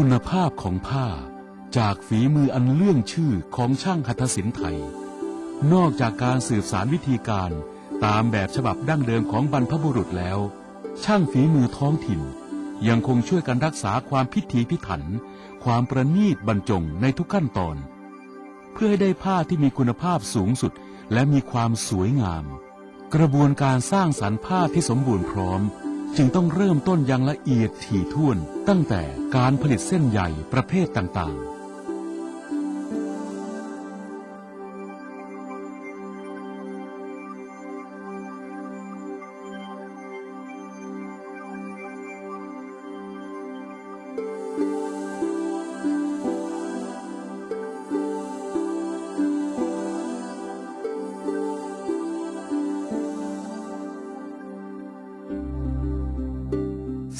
คุณภาพของผ้าจากฝีมืออันเลื่องชื่อของช่างหัตถศิลป์ไทย นอกจากการสืบสารวิธีการตามแบบฉบับดั้งเดิมของบรรพบุรุษแล้ว ช่างฝีมือท้องถิ่น ยังคงช่วยกันรักษาความพิถีพิถัน ความประณีตบรรจงในทุกขั้นตอน เพื่อให้ได้ผ้าที่มีคุณภาพสูงสุดและมีความสวยงาม กระบวนการสร้างสรรค์ผ้าที่สมบูรณ์พร้อม จึงต้องเริ่มต้นอย่างละเอียดถี่ถ้วน ตั้งแต่การผลิตเส้นใหญ่ประเภทต่างๆ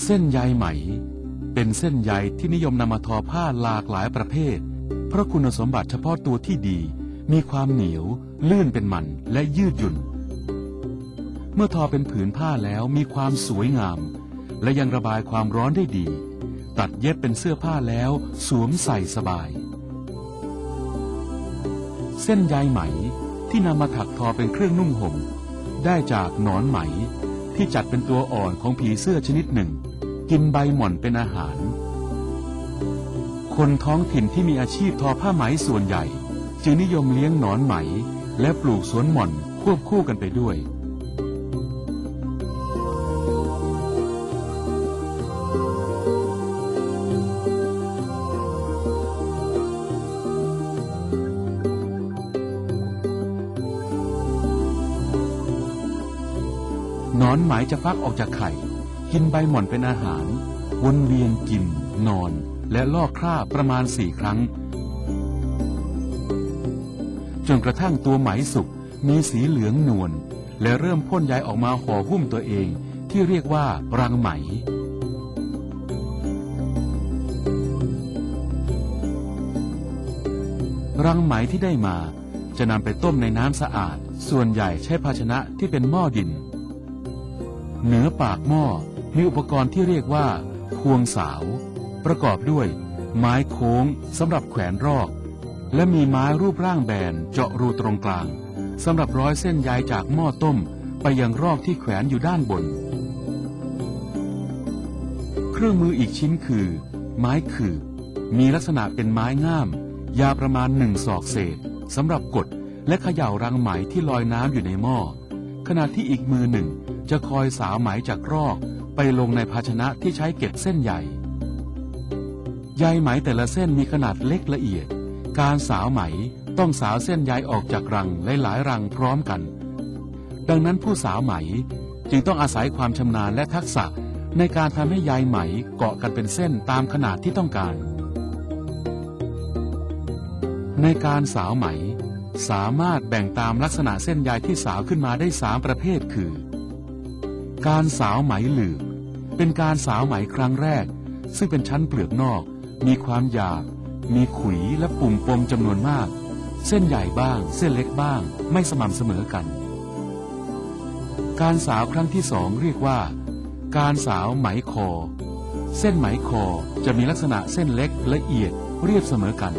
เส้นใยไหม เป็นเส้นใยที่นิยมนำมาทอผ้าหลากหลายประเภท เพราะคุณสมบัติเฉพาะตัวที่ดี มีความเหนียว ลื่นเป็นมันและยืดหยุ่น เมื่อทอเป็นผืนผ้าแล้วมีความสวยงาม และยังระบายความร้อนได้ดี ตัดเย็บเป็นเสื้อผ้าแล้วสวมใส่สบาย เส้นใยไหมที่นำมาถักทอเป็นเครื่องนุ่งห่มได้จากหนอนไหมที่จัดเป็นตัวอ่อนของผีเสื้อชนิดหนึ่ง กินใบหม่อนเป็นอาหาร คนท้องถิ่นที่มีอาชีพทอผ้าไหมส่วนใหญ่ จึงนิยมเลี้ยงหนอนไหม และปลูกสวนหม่อนควบคู่กันไปด้วยหนอนไหมจะฟักออกจากไข่ กินใบหม่อนเป็นอาหาร วนเวียนกิน นอน และลอกคราบประมาณสี่ครั้ง จนกระทั่งตัวไหมสุกมีสีเหลืองนวลและเริ่มพ่นใยออกมาห่อหุ้มตัวเองที่เรียกว่ารังไหมรังไหมที่ได้มา จะนำไปต้มในน้ำสะอาด ส่วนใหญ่ใช้ภาชนะที่เป็นหม้อดิน เหนือปากหม้อ มีอุปกรณ์ที่เรียกว่าพวงสาว ประกอบด้วย ไม้โค้งสำหรับแขวนรอก และมีไม้รูปร่างแบนเจาะรูตรงกลางสำหรับร้อยเส้นใยจากหม้อต้ม ไปยังรอกที่แขวนอยู่ด้านบน เครื่องมืออีกชิ้นคือ ไม้ขื่อมีลักษณะเป็นไม้ง่าม ยาวประมาณหนึ่งศอกเศษสำหรับกดและเขย่ารังไหมที่ลอยน้ำอยู่ในหม้อขณะที่อีกมือหนึ่งจะคอยสาวไหมจากรอก ไปลงในภาชนะที่ใช้เก็บเส้นใหญ่ใยไหมแต่ละเส้นมีขนาดเล็กละเอียด การสาวไหมต้องสาวเส้นใยออกจากรังหลายๆรังพร้อมกัน ดังนั้นผู้สาวไหมจึงต้องอาศัยความชำนาญและทักษะในการทำให้ใยไหมเกาะกันเป็นเส้นตามขนาดที่ต้องการ ในการสาวไหม สามารถแบ่งตามลักษณะเส้นใยที่สาวขึ้นมาได้สามประเภทคือ การสาวไหมหลืบเป็นการสาวไหมครั้งแรก ซึ่งเป็นชั้นเปลือกนอก มีความหยาบ มีขุยและปุ่มปมจำนวนมาก เส้นใหญ่บ้าง เส้นเล็กบ้าง ไม่สม่ำเสมอกัน การสาวครั้งที่สองเรียกว่า การสาวไหมคอ เส้นไหมคอจะมีลักษณะเส้นเล็กละเอียดเรียบเสมอกัน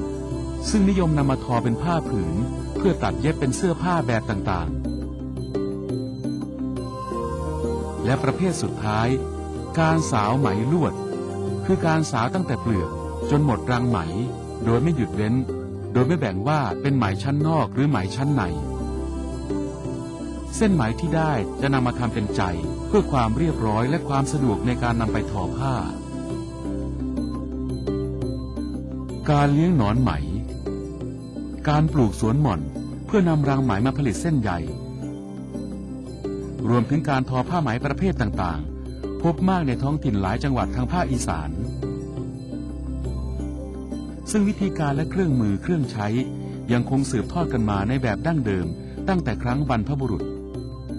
ซึ่งนิยมนำมาทอเป็นผ้าผืน เพื่อตัดเย็บเป็นเสื้อผ้าแบบต่างๆ และประเภทสุดท้าย การสาวไหมลวด คือการสาวตั้งแต่เปลือกจนหมดรังไหม โดยไม่หยุดเว้น โดยไม่แบ่งว่าเป็นไหมชั้นนอกหรือไหมชั้นใน เส้นไหมที่ได้จะนำมาทำเป็นใจเพื่อความเรียบร้อยและความสะดวกในการนำไปทอผ้า การเลี้ยงหนอนไหม การปลูกสวนหม่อน เพื่อนำรังไหมมาผลิตเส้นใย รวมถึงการทอผ้าไหมประเภทต่างๆ พบมากในท้องถิ่นหลายจังหวัดทางภาคอีสาน ซึ่งวิธีการและเครื่องมือเครื่องใช้ ยังคงสืบทอดกันมาในแบบดั้งเดิม ตั้งแต่ครั้งบรรพบุรุษ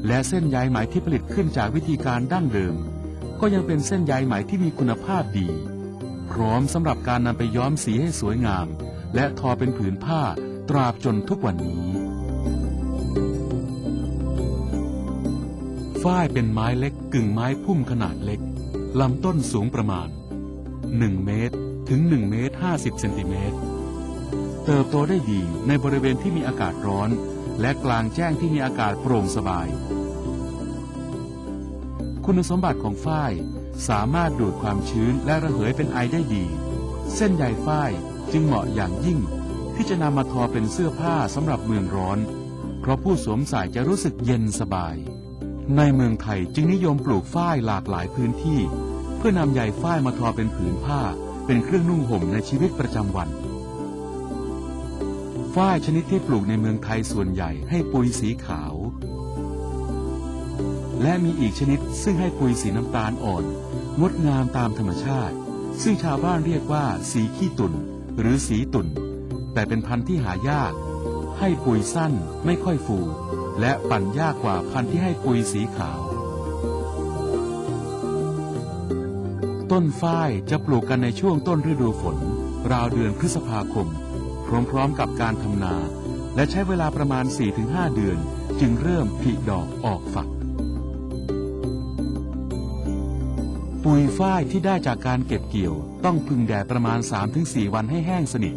และเส้นใยไหมที่ผลิตขึ้นจากวิธีการดั้งเดิม ก็ยังเป็นเส้นใยไหมที่มีคุณภาพดี พร้อมสำหรับการนำไปย้อมสีให้สวยงาม และทอเป็นผืนผ้าตราบจนทุกวันนี้ ฝ้ายเป็นไม้เล็กกึ่งไม้พุ่มขนาดเล็ก ลำต้นสูงประมาณ 1 เมตร ถึง 1 เมตร 50 เซนติเมตร เติบโตได้ดีในบริเวณที่มีอากาศร้อน และกลางแจ้งที่มีอากาศโปร่งสบาย คุณสมบัติของฝ้ายสามารถดูดความชื้นและระเหยเป็นไอได้ดี เส้นใยฝ้ายจึงเหมาะอย่างยิ่ง ที่จะนำมาทอเป็นเสื้อผ้าสำหรับเมืองร้อน เพราะผู้สวมใส่จะรู้สึกเย็นสบาย ในเมืองไทยจึงนิยมปลูกฝ้ายหลากหลายพื้นที่ เพื่อนำใยฝ้ายมาทอเป็นผืนผ้า เป็นเครื่องนุ่งห่มในชีวิตประจำวันฝ้ายชนิดที่ปลูกในเมืองไทยส่วนใหญ่ให้ปุยสีขาว และมีอีกชนิดซึ่งให้ปุยสีน้ำตาลอ่อน งดงามตามธรรมชาติ ซึ่งชาวบ้านเรียกว่า สีขี้ตุ่นหรือสีตุ่น แต่เป็นพันธุ์ที่หายาก ให้ปุยสั้นไม่ค่อยฟู และปั่นยากกว่าพันธุ์ที่ให้ปุยสีขาว ต้นฝ้ายจะปลูกกันในช่วงต้นฤดูฝน ราวเดือนพฤษภาคม พร้อมๆกับการทำนา และใช้เวลาประมาณ 4-5 เดือน จึงเริ่มผลิดอกออกฝัก ปุ๋ยฝ้ายที่ได้จากการเก็บเกี่ยว ต้องพึงแดดประมาณ 3-4 วันให้แห้งสนิท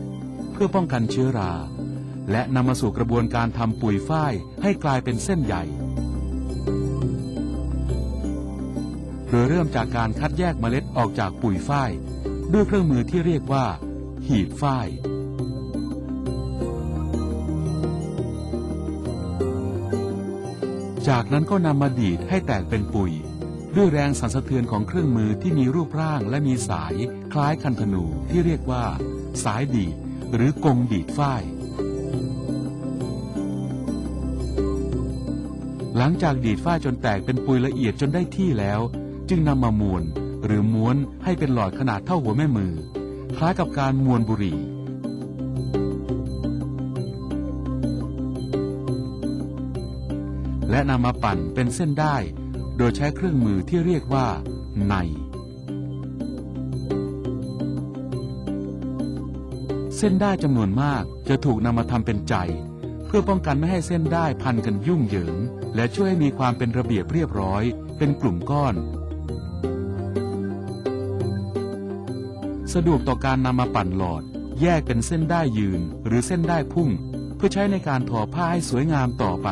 เพื่อป้องกันเชื้อรา และนำมาสู่กระบวนการทำปุ๋ยฝ้ายให้กลายเป็นเส้นใหญ่ โดยเริ่มจากการคัดแยกเมล็ดออกจากปุ๋ยฝ้ายด้วยเครื่องมือที่เรียกว่า หีบฝ้ายจากนั้นก็นำมาดีดให้แตกเป็นปุ๋ย ด้วยแรงสั่นสะเทือนของเครื่องมือที่มีรูปร่างและมีสายคล้ายคันธนูที่เรียกว่า สายดีดหรือกงดีดฝ้าย หลังจากดีดฝ้าจนแตกเป็นปุยละเอียดจนได้ที่แล้ว จึงนำมามวนหรือม้วนให้เป็นหลอดขนาดเท่าหัวแม่มือ คล้ายกับการมวนบุหรี่ และนำมาปั่นเป็นเส้นได้ โดยใช้เครื่องมือที่เรียกว่า ใน เส้นได้จำนวนมากจะถูกนำมาทำเป็นใจ เพื่อป้องกันไม่ให้เส้นได้พันกันยุ่งเหยิง และช่วยให้มีความเป็นระเบียบเรียบร้อย เป็นกลุ่มก้อน สะดวกต่อการนำมาปั่นหลอด แยกเป็นเส้นได้ยืนหรือเส้นได้พุ่ง เพื่อใช้ในการทอผ้าให้สวยงามต่อไป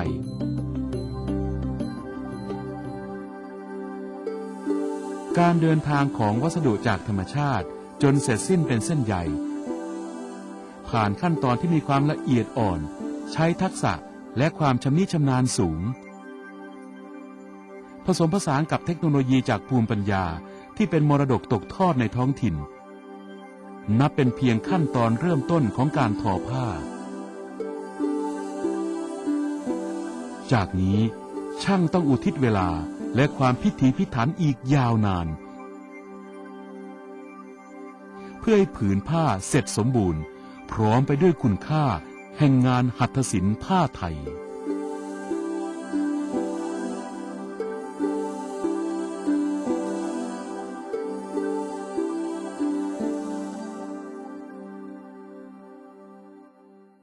การเดินทางของวัสดุจากธรรมชาติ จนเสร็จสิ้นเป็นเส้นใหญ่ ผ่านขั้นตอนที่มีความละเอียดอ่อน ใช้ทักษะและความชำนิชำนาญสูง ผสมผสานกับเทคโนโลยีจากภูมิปัญญาที่เป็นมรดกตกทอดในท้องถิ่น นับเป็นเพียงขั้นตอนเริ่มต้นของการทอผ้า จากนี้ช่างต้องอุทิศเวลาและความพิถีพิถันอีกยาวนาน เพื่อให้ผืนผ้าเสร็จสมบูรณ์ พร้อมไปด้วยคุณค่าแห่งงานหัตถศิลป์ผ้าไทย